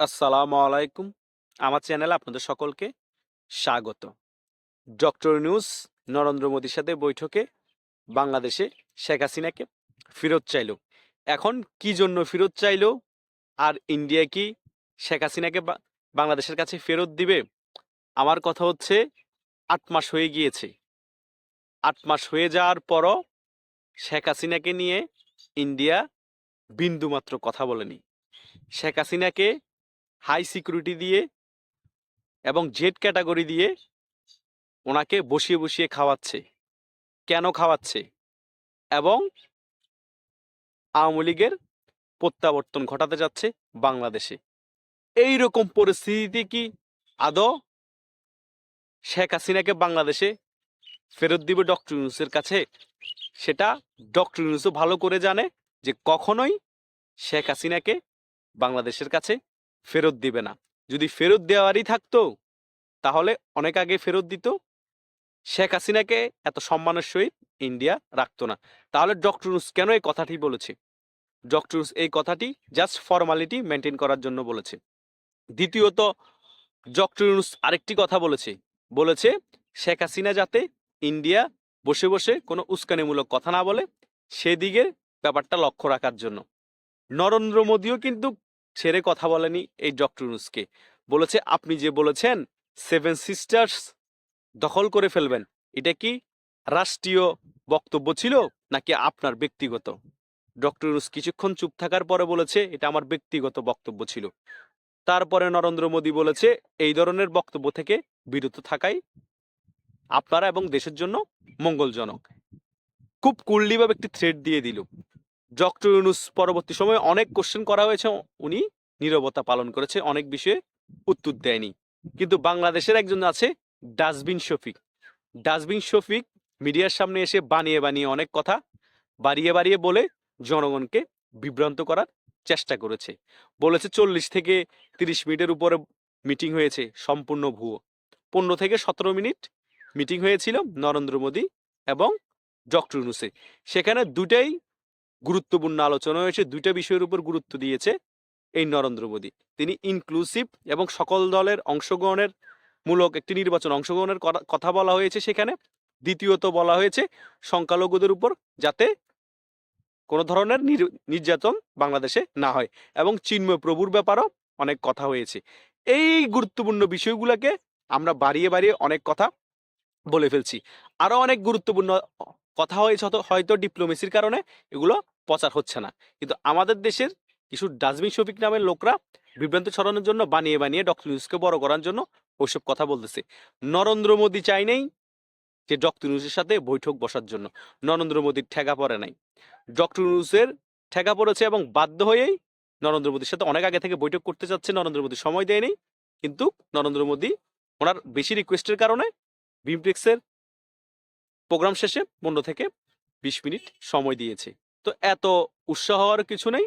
আসসালামু আলাইকুম। আমার চ্যানেলে আপনাদের সকলকে স্বাগত। ডক্টর নিউজ, নরেন্দ্র মোদীর সাথে বৈঠকে বাংলাদেশে শেখ হাসিনাকে ফেরত চাইলো। এখন কি জন্য ফেরত চাইল? আর ইন্ডিয়া কি শেখ হাসিনাকে বাংলাদেশের কাছে ফেরত দিবে? আমার কথা হচ্ছে, আট মাস হয়ে গিয়েছে। আট মাস হয়ে যাওয়ার পরও শেখ হাসিনাকে নিয়ে ইন্ডিয়া বিন্দুমাত্র কথা বলেনি। শেখ হাসিনাকে হাই সিকিউরিটি দিয়ে এবং জেড ক্যাটাগরি দিয়ে ওনাকে বসিয়ে বসিয়ে খাওয়াচ্ছে। কেন খাওয়াচ্ছে? এবং আওয়ামী লীগের প্রত্যাবর্তন ঘটাতে যাচ্ছে বাংলাদেশে। এই রকম পরিস্থিতিতে কি আদৌ শেখ হাসিনাকে বাংলাদেশে ফেরত দিবে ডক্টর ইউনুসের কাছে? সেটা ডক্টর ইউনুসও ভালো করে জানে যে কখনোই শেখ হাসিনাকে বাংলাদেশের কাছে ফেরত দিবে না। যদি ফেরত দেওয়ারই থাকতো, তাহলে অনেক আগে ফেরত দিত। শেখ হাসিনাকে এত সম্মানের সহিত ইন্ডিয়া রাখতো না। তাহলে ডক্টর ইউনুস কেন এই কথাটি বলেছে? ডক্টর ইউনুস এই কথাটি জাস্ট ফর্মালিটি মেনটেন করার জন্য বলেছে। দ্বিতীয়ত, ডক্টর ইউনুস আরেকটি কথা বলেছে। বলেছে, শেখ হাসিনা যাতে ইন্ডিয়া বসে বসে কোনো উস্কানিমূলক কথা না বলে, সেদিকে ব্যাপারটা লক্ষ্য রাখার জন্য। নরেন্দ্র মোদীও কিন্তু ছেড়ে কথা বলেনি এই ডক্টর ইউনুসকে। বলেছে, আপনি যে বলেছেন সেভেন সিস্টার্স দখল করে ফেলবেন, এটা কি রাষ্ট্রীয় বক্তব্য ছিল নাকি আপনার ব্যক্তিগত? ডক্টর ইউনুস কিছুক্ষণ চুপ থাকার পরে বলেছে, এটা আমার ব্যক্তিগত বক্তব্য ছিল। তারপরে নরেন্দ্র মোদী বলেছে, এই ধরনের বক্তব্য থেকে বিরত থাকাই আপনারা এবং দেশের জন্য মঙ্গলজনক। খুব কুল্লিভাবে একটি থ্রেড দিয়ে দিল। ডক্টর ইউনুস পরবর্তী সময়ে অনেক কোশ্চেন করা হয়েছে। উনি নীরবতা পালন করেছে, অনেক বিষয়ে উত্তর দেয়নি। কিন্তু বাংলাদেশের একজন আছে ডাস্টবিন শফিক। ডাস্টবিন শফিক মিডিয়ার সামনে এসে বানিয়ে বানিয়ে অনেক কথা বাড়িয়ে বাড়িয়ে বলে জনগণকে বিভ্রান্ত করার চেষ্টা করেছে। বলেছে চল্লিশ থেকে তিরিশ মিনিটের উপরে মিটিং হয়েছে, সম্পূর্ণ ভুয়ো। পনেরো থেকে সতেরো মিনিট মিটিং হয়েছিল নরেন্দ্র মোদী এবং ডক্টর ইউনুসে সেখানে দুটাই গুরুত্বপূর্ণ আলোচনা হয়েছে দুইটা বিষয়ের উপর গুরুত্ব দিয়েছে এই নরেন্দ্র মোদী। তিনি ইনক্লুসিভ এবং সকল দলের অংশগ্রহণের মূলক একটি নির্বাচন অংশগ্রহণের কথা বলা হয়েছে সেখানে। দ্বিতীয়ত বলা হয়েছে সংখ্যালঘুদের উপর যাতে কোনো ধরনের নির- নির্যাতন বাংলাদেশে না হয় এবং চিন্ময় প্রভুর ব্যাপারও অনেক কথা হয়েছে। এই গুরুত্বপূর্ণ বিষয়গুলোকে আমরা বাড়িয়ে বাড়িয়ে অনেক কথা বলে ফেলছি। আরও অনেক গুরুত্বপূর্ণ কথা হয়েছে হয়তো- ডিপ্লোমেসির কারণে, এগুলো প্রচার হচ্ছে না। কিন্তু আমাদের দেশের কিছু ডাস্টবিন শফিক নামের লোকরা বিভ্রান্ত ছড়ানোর জন্য, বানিয়ে বানিয়ে ডক্টর ইউনুসকে বড় করার জন্য ওইসব কথা বলতেছে। নরেন্দ্র মোদী চাই নেই যে ডক্টর ইউনুসের সাথে বৈঠক বসার জন্য। নরেন্দ্র মোদীর ঠেকা পড়ে নাই। ডক্টর ইউনুসের ঠেকা পড়েছে এবং বাধ্য হয়েই নরেন্দ্র মোদীর সাথে অনেক আগে থেকে বৈঠক করতে চাচ্ছে নরেন্দ্র মোদী সময় দেয়নি, কিন্তু নরেন্দ্র মোদী ওনার বেশি রিকোয়েস্টের কারণে বিমপ্লেক্সের প্রোগ্রাম শেষে পনেরো থেকে বিশ মিনিট সময় দিয়েছে। তো এত উৎসাহ হওয়ার কিছু নেই,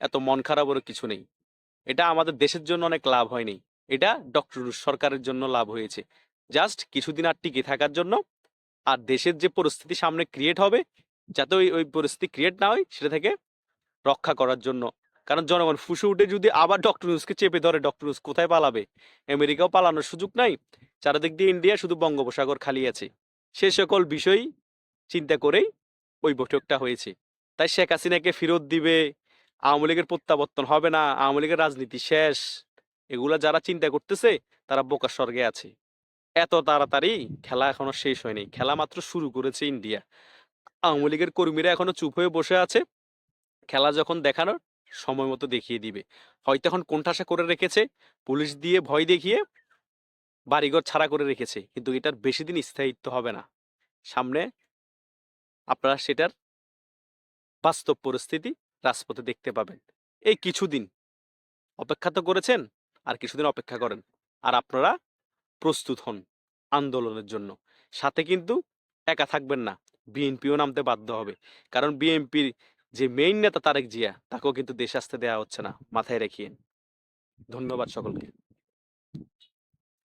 এত মন খারাপেরও কিছু নেই। এটা আমাদের দেশের জন্য অনেক লাভ হয়নি। এটা ডক্টর সরকারের জন্য লাভ হয়েছে। জাস্ট কিছুদিন আর টিকে থাকার জন্য আর দেশের যে পরিস্থিতি সামনে ক্রিয়েট হবে, যাতে ওই ওই পরিস্থিতি ক্রিয়েট না হয়, সেটা থেকে রক্ষা করার জন্য। কারণ জনগণ ফুসে উঠে যদি আবার ডক্টর নিউজকে চেপে ধরে, ডক্টর নিউজ কোথায় পালাবে? আমেরিকাও পালানোর সুযোগ নাই। চারিদিক দিয়ে ইন্ডিয়া শুধু বঙ্গোপসাগর খালি আছে। সে সকল বিষয় চিন্তা করেই ওই বৈঠকটা হয়েছে। তাই শেখ হাসিনাকে ফেরত দিবে, আওয়ামী লীগের প্রত্যাবর্তন হবে না, আওয়ামী লীগের রাজনীতি শেষ, এগুলা যারা চিন্তা করতেছে তারা বোকার স্বর্গে আছে। এত তাড়াতাড়ি খেলা এখনও শেষ হয়নি, খেলা মাত্র শুরু করেছে ইন্ডিয়া। আওয়ামী লীগের কর্মীরা এখনও চুপ হয়ে বসে আছে, খেলা যখন দেখানোর সময় মতো দেখিয়ে দিবে। হয়তো এখন কোণঠাসা করে রেখেছে, পুলিশ দিয়ে ভয় দেখিয়ে বাড়িঘর ছাড়া করে রেখেছে, কিন্তু এটার বেশি দিন স্থায়িত্ব হবে না। সামনে আপনারা সেটার বাস্তব পরিস্থিতি রাজপথে দেখতে পাবেন। এই কিছুদিন অপেক্ষা তো করেছেন, আর কিছুদিন অপেক্ষা করেন। আর আপনারা প্রস্তুত হন আন্দোলনের জন্য। সাথে কিন্তু একা থাকবেন না, বিএনপিও নামতে বাধ্য হবে। কারণ বিএনপির যে মেইন নেতা তারেক জিয়া, তাকেও কিন্তু দেশ আসতে দেওয়া হচ্ছে না, মাথায় রেখিয়ে ধন্যবাদ সকলকে।